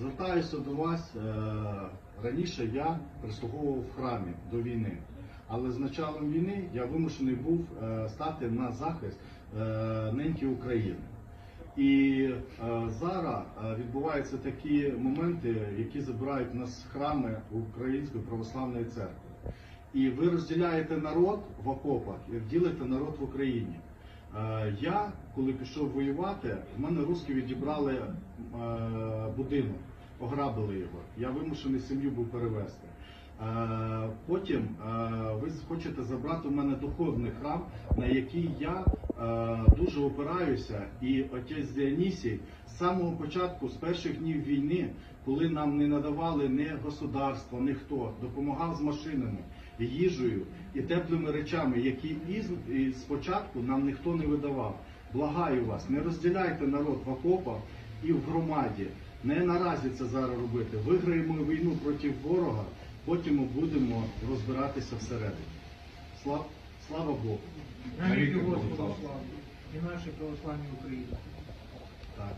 Звертаюся до вас. е, Раніше я прислуговував в храмі до війни, але з началом війни я вимушений був е, стати на захист е, неньки України. І зараз відбуваються такі моменти, які забирають нас храми Української православної церкви. І ви розділяєте народ в окопах і ділите народ в Україні. Я, коли пішов воювати, в мене русські відібрали будинок, ограбили його. Я вимушений сім'ю був перевезти. Е, Потім е, ви хочете забрати у мене духовний храм, на який я е, дуже опираюся. І отець Діанісій з самого початку, з перших днів війни, коли нам не надавали ні государство, ні хто, допомагав з машинами, їжею і теплими речами, які спочатку нам ніхто не видавав. Благаю вас, не розділяйте народ в окопах і в громаді. Не наразі це зараз робити. Виграємо війну проти ворога, потім ми будемо розбиратися всередині. Слава, слава Богу. Навіть Господу славу і нашій православній Україні. Так.